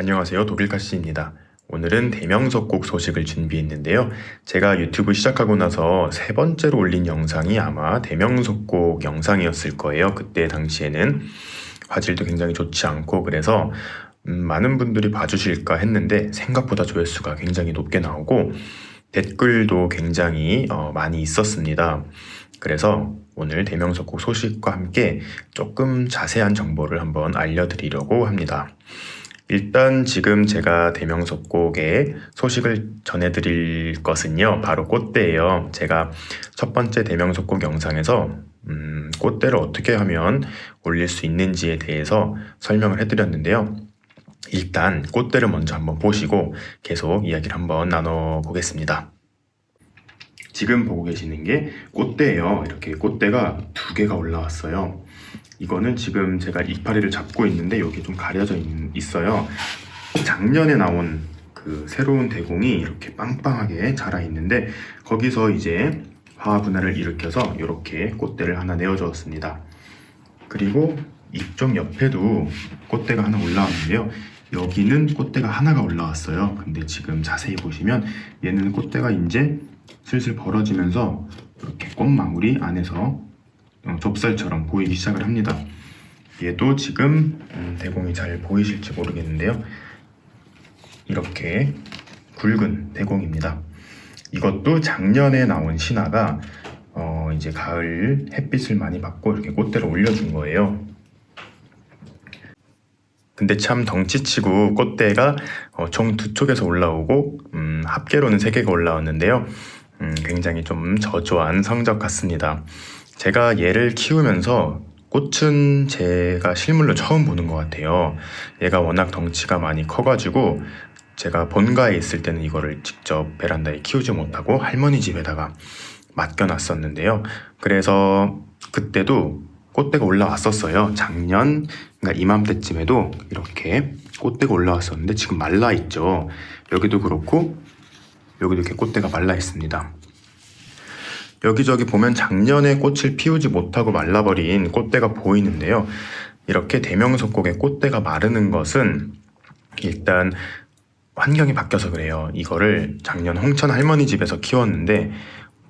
안녕하세요. 독일카씨입니다. 오늘은 대명석곡 소식을 준비했는데요. 제가 유튜브 시작하고 나서 세 번째로 올린 영상이 아마 대명석곡 영상이었을 거예요. 그때 당시에는 화질도 굉장히 좋지 않고 그래서 음, 많은 분들이 봐주실까 했는데 생각보다 조회수가 굉장히 높게 나오고 댓글도 굉장히 어, 많이 있었습니다. 그래서 오늘 대명석곡 소식과 함께 조금 자세한 정보를 한번 알려드리려고 합니다. 일단 지금 제가 대명석곡의 소식을 전해드릴 것은요, 바로 꽃대예요. 제가 첫 번째 대명석곡 영상에서 음, 꽃대를 어떻게 하면 올릴 수 있는지에 대해서 설명을 해드렸는데요. 일단 꽃대를 먼저 한번 보시고 계속 이야기를 한번 나눠보겠습니다. 지금 보고 계시는 게 꽃대예요. 이렇게 꽃대가 두 개가 올라왔어요. 이거는 지금 제가 이파리를 잡고 있는데 여기 좀 가려져 있, 있어요. 작년에 나온 그 새로운 대공이 이렇게 빵빵하게 자라 있는데 거기서 이제 화학 분해를 일으켜서 이렇게 꽃대를 하나 내어 주었습니다. 그리고 이쪽 옆에도 꽃대가 하나 올라왔는데요. 여기는 꽃대가 하나가 올라왔어요. 근데 지금 자세히 보시면 얘는 꽃대가 이제 슬슬 벌어지면서 이렇게 꽃망울이 안에서 어, 좁쌀처럼 보이기 시작을 합니다. 얘도 지금 음, 대공이 잘 보이실지 모르겠는데요. 이렇게 굵은 대공입니다. 이것도 작년에 나온 신화가 어, 이제 가을 햇빛을 많이 받고 이렇게 꽃대를 올려준 거예요. 근데 참 덩치치고 꽃대가 어, 총두 쪽에서 올라오고 음, 합계로는 세 개가 올라왔는데요. 음, 굉장히 좀 저조한 성적 같습니다. 제가 얘를 키우면서 꽃은 제가 실물로 처음 보는 것 같아요. 얘가 워낙 덩치가 많이 커가지고 제가 본가에 있을 때는 이거를 직접 베란다에 키우지 못하고 할머니 집에다가 맡겨놨었는데요. 그래서 그때도 꽃대가 올라왔었어요. 작년 그러니까 이맘때쯤에도 이렇게 꽃대가 올라왔었는데 지금 말라 있죠. 여기도 그렇고 여기도 이렇게 꽃대가 말라 있습니다. 여기저기 보면 작년에 꽃을 피우지 못하고 말라버린 꽃대가 보이는데요. 이렇게 대명석곡의 꽃대가 마르는 것은 일단 환경이 바뀌어서 그래요. 이거를 작년 홍천 할머니 집에서 키웠는데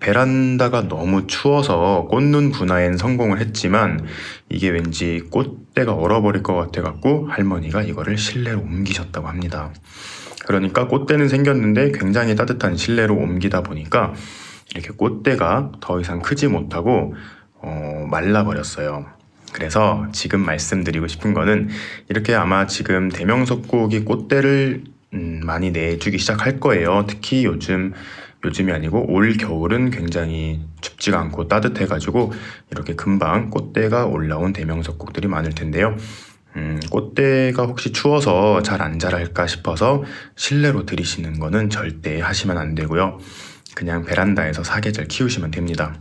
베란다가 너무 추워서 꽃눈 분화엔 성공을 했지만 이게 왠지 꽃대가 얼어버릴 것 같아갖고 할머니가 이거를 실내로 옮기셨다고 합니다. 그러니까 꽃대는 생겼는데 굉장히 따뜻한 실내로 옮기다 보니까 이렇게 꽃대가 더 이상 크지 못하고 어, 말라버렸어요. 그래서 지금 말씀드리고 싶은 거는 이렇게 아마 지금 대명석곡이 꽃대를 음, 많이 내주기 시작할 거예요. 특히 요즘 요즘이 아니고 올 겨울은 굉장히 춥지가 않고 따뜻해가지고 이렇게 금방 꽃대가 올라온 대명석곡들이 많을 텐데요. 음, 꽃대가 혹시 추워서 잘 안 자랄까 싶어서 실내로 들이시는 거는 절대 하시면 안 되고요. 그냥 베란다에서 사계절 키우시면 됩니다.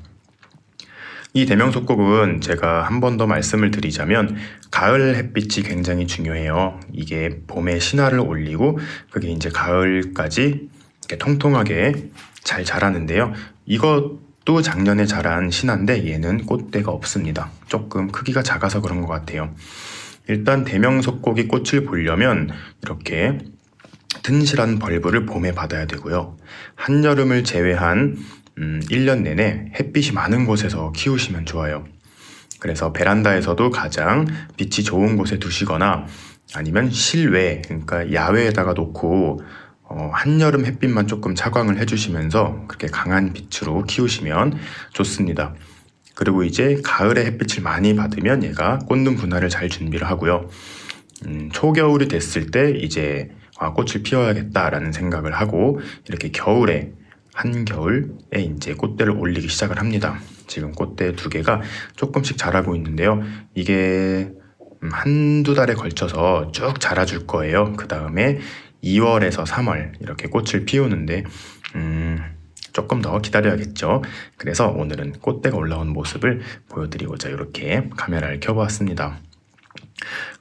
이 대명석곡은 제가 한 번 더 말씀을 드리자면 가을 햇빛이 굉장히 중요해요. 이게 봄에 신화를 올리고 그게 이제 가을까지 이렇게 통통하게 잘 자라는데요. 이것도 작년에 자란 신화인데 얘는 꽃대가 없습니다. 조금 크기가 작아서 그런 것 같아요. 일단 대명석곡이 꽃을 보려면 이렇게 튼실한 벌브를 봄에 받아야 되고요. 한여름을 제외한 음, 1년 내내 햇빛이 많은 곳에서 키우시면 좋아요. 그래서 베란다에서도 가장 빛이 좋은 곳에 두시거나 아니면 실외, 그러니까 야외에다가 놓고 어, 한여름 햇빛만 조금 차광을 해주시면서 그렇게 강한 빛으로 키우시면 좋습니다. 그리고 이제 가을에 햇빛을 많이 받으면 얘가 꽃눈 분화를 잘 준비를 하고요. 음, 초겨울이 됐을 때 이제 아, 꽃을 피워야겠다라는 생각을 하고 이렇게 겨울에 한겨울에 이제 꽃대를 올리기 시작을 합니다. 지금 꽃대 두 개가 조금씩 자라고 있는데요. 이게 음, 한두 달에 걸쳐서 쭉 자라줄 거예요. 그 다음에 2월에서 3월 이렇게 꽃을 피우는데 음, 조금 더 기다려야겠죠. 그래서 오늘은 꽃대가 올라온 모습을 보여드리고자 이렇게 카메라를 켜보았습니다.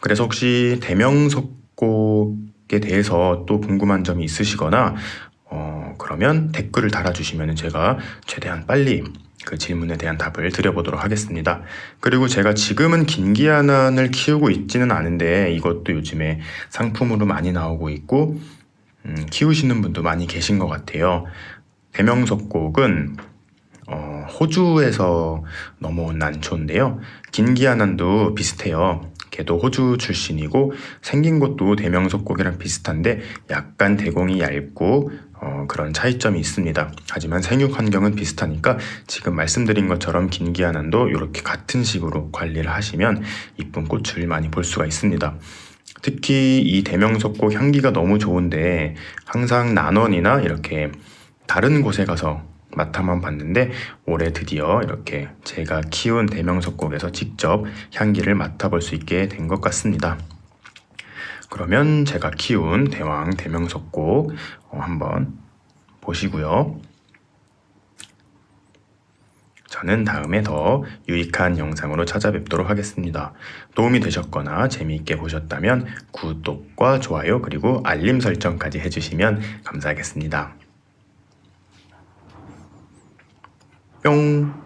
그래서 혹시 대명석곡 에 대해서 또 궁금한 점이 있으시거나 어, 그러면 댓글을 달아주시면 제가 최대한 빨리 그 질문에 대한 답을 드려보도록 하겠습니다. 그리고 제가 지금은 긴기아난을 키우고 있지는 않은데 이것도 요즘에 상품으로 많이 나오고 있고 음, 키우시는 분도 많이 계신 것 같아요. 대명석곡은 어, 호주에서 넘어온 난초인데요. 긴기아난도 비슷해요. 걔도 호주 출신이고 생긴 것도 대명석곡이랑 비슷한데 약간 대공이 얇고 어, 그런 차이점이 있습니다. 하지만 생육 환경은 비슷하니까 지금 말씀드린 것처럼 긴기아난도 이렇게 같은 식으로 관리를 하시면 이쁜 꽃을 많이 볼 수가 있습니다. 특히 이 대명석곡 향기가 너무 좋은데 항상 난원이나 이렇게 다른 곳에 가서 맡아만 봤는데 올해 드디어 이렇게 제가 키운 대명석곡에서 직접 향기를 맡아볼 수 있게 된 것 같습니다. 그러면 제가 키운 대왕 대명석곡 어, 한번 보시고요. 저는 다음에 더 유익한 영상으로 찾아뵙도록 하겠습니다. 도움이 되셨거나 재미있게 보셨다면 구독과 좋아요 그리고 알림 설정까지 해주시면 감사하겠습니다. 뿅!